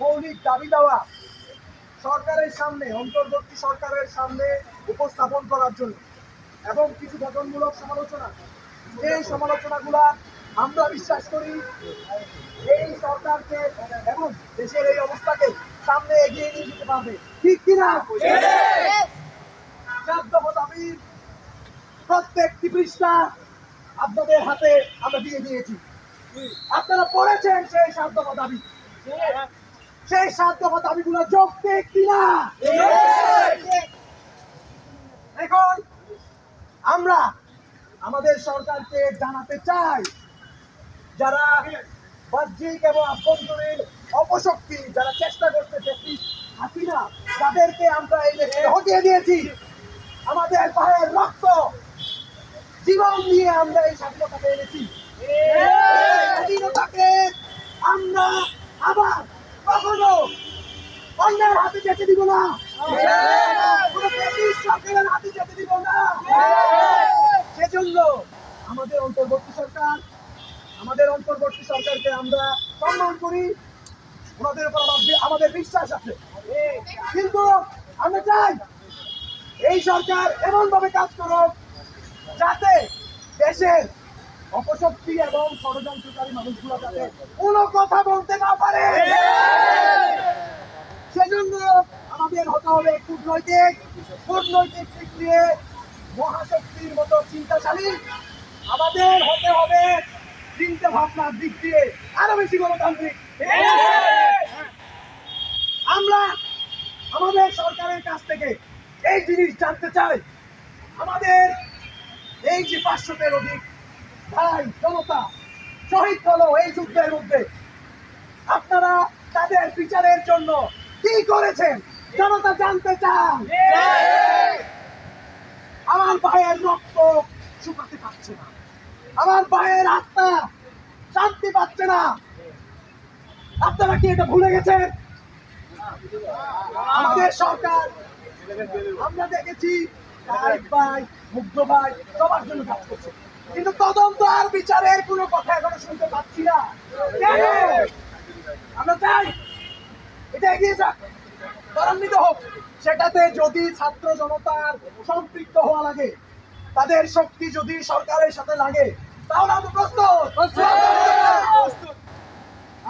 মৌলিক দাবি দেওয়া সরকারের সামনে, অন্তর্বর্তী সরকারের সামনে উপস্থাপন করার জন্য এবং কিছু গঠনমূলক সমালোচনা। এই সমালোচনাগুলা আমরা বিশ্বাস করি এই সরকারকে এবং দেশের এই অবস্থাকে সামনে এগিয়ে নিয়ে যেতে পারবে। ঠিক কিনা? দাবির প্রত্যেকটি পৃষ্ঠা আপনাদের হাতে আমরা দিয়ে দিয়েছি। আপনারা পড়েছেন সেই দফা দাবি। সেই সাত দফা দাবিগুলো যৌক্তিক কিনা? এখন আমরা আমাদের সরকারকে জানাতে চাই, যারা বাহ্যিক এবং আভ্যন্তরীণ অপশক্তি যারা চেষ্টা করতেছে ঠিক হাসিনা, তাদেরকে আমরা এই দেশে হটিয়ে দিয়েছি। আমাদের পায়ের রক্ত জীবন দিয়ে আমরা এই স্বাধীনতা পেয়েছি এই স্বাধীনতাকে আমরা আবার কখনো অন্যের হাতে যেতে দিব না। সেজন্য আমাদের অন্তর্বর্তী সরকার, আমাদের অন্তর্বর্তী সরকারকে আমরা সম্মান করি। ওনাদের উপর আমাদের বিশ্বাস আছে। কিন্তু আমরা চাই এই সরকার এমন ভাবে কাজ করুক যাতে দেশের অপশক্তি এবং ষড়যন্ত্রকারী মানুষগুলো যাতে কোনো কথা বলতে না পারে। হবে কূটনৈতিক কূটনৈতিক দিক দিয়ে মহাশক্তির মতো চিন্তাশালী। আমাদের হতে হবে চিন্তা ভাবনার দিক দিয়ে আরও বেশি গণতান্ত্রিক। আমরা আমাদের সরকারের কাছ থেকে এই জিনিস জানতে চাই। আমাদের এই যে পাঁচশোটের অধিক ভাই, জনতা, শহীদ হলো এই যুদ্ধের মধ্যে। আপনারা তাদের বিচারের জন্য কি করেছেন? জনতা জানতে চান। আমার ভাইয়ের রক্ত শুকাতে পারছে না। আমার ভাইয়ের আত্মা শান্তি পাচ্ছে না। আপনারা কি এটা ভুলে গেছেন? আমাদের সরকার, আমরা দেখেছি ভাই, মুগ্ধ ভাই, সবার জন্য কাজ করছে। কিন্তু তদন্ত আর বিচারের কোনো কথা এখনও শুনতে পাচ্ছি না। আমরা চাই, এটা এগিয়ে যাক। ত্বরান্বিত হোক সেটাতে যদি ছাত্র জনতার সম্পৃক্ত হওয়া লাগে তাদের শক্তি যদি সরকারের সাথে লাগে তাহলে আমরা প্রস্তুত।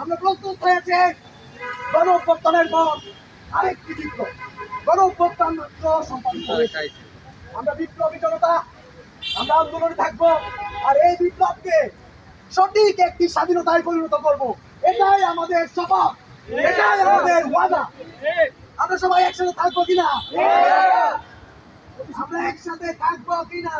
আমরা প্রস্তুত হয়েছে। গণ অভ্যর্থনের পর আরেকটি বিপ্লব। গণ অভ্যর্থন মাত্র সম্পাদিত হয়েছে। আমরা বিপ্লবী জনতা আমরা আন্দোলনে থাকব আর এই বিপ্লবকে সঠিক একটি স্বাধীনতায় পরিণত করব। এটাই আমাদের শপথ এটাই আমাদের ওয়াদা। আমরা সবাই একসাথে থাকব কিনা? আমরা একসাথে থাকব কিনা?